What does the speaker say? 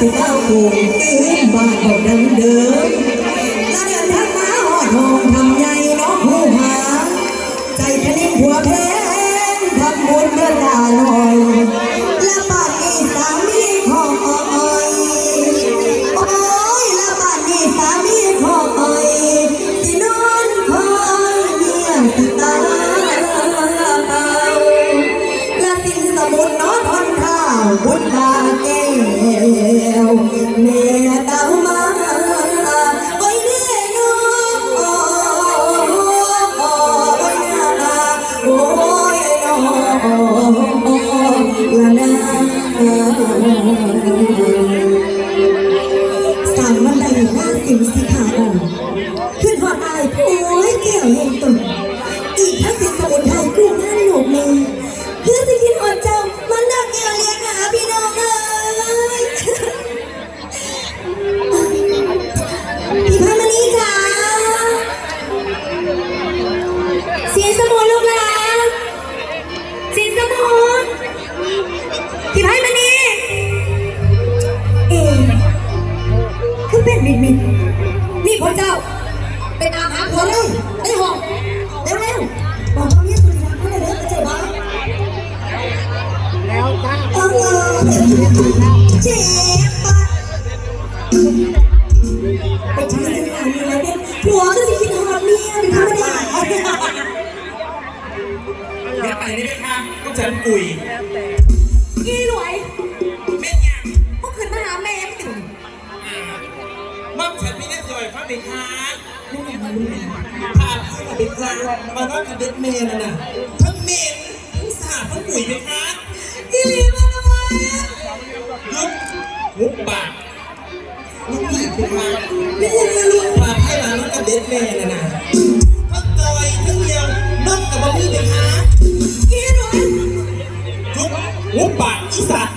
สิเก้าโคงตื้นบ้าทขอกดังเดิมตาเดินทางมาหอดหองทำใหญ่น้องผู้หา ใจทะเลหัวแพงทำบุญเดินลาลอยและบ้านอีสาน ตาแก้วแม่ตามา นี่พ่อเจ้าเป็นอาหารหัวเลยไอ้หอกเร็วเร็วๆบอกเขาเรียกสุริยันเขาเลยเร็วเจ็บบ้าแล้วจ้าเออเจ็บปะไปใช้สิงหามีอะไรเนี่ยหัวก็สิคิดหอดเมียเป็นธรรมดาเดี๋ยวไปได้ไหมคะก็ฉันกุย มั่งฉันไม่ได้สวยฟังเลยค่ะไม่ากมารู้าเป็นค่ะมานอนกับเด็กเมนน่ะทั้งเมนทั้งสาทั้งกุยไหมคะอีลีมาทำไมอะยุบหุบปากลูกผู้หญิงเป็นค่ะไม่อยากมารู้พาพี่มานอนกับเด็กเมนน่ะทั้งจอยทั้งเดียวนอนกับบะมี่ไหมคะอีหลวยยุบหุบปากอีสัตว์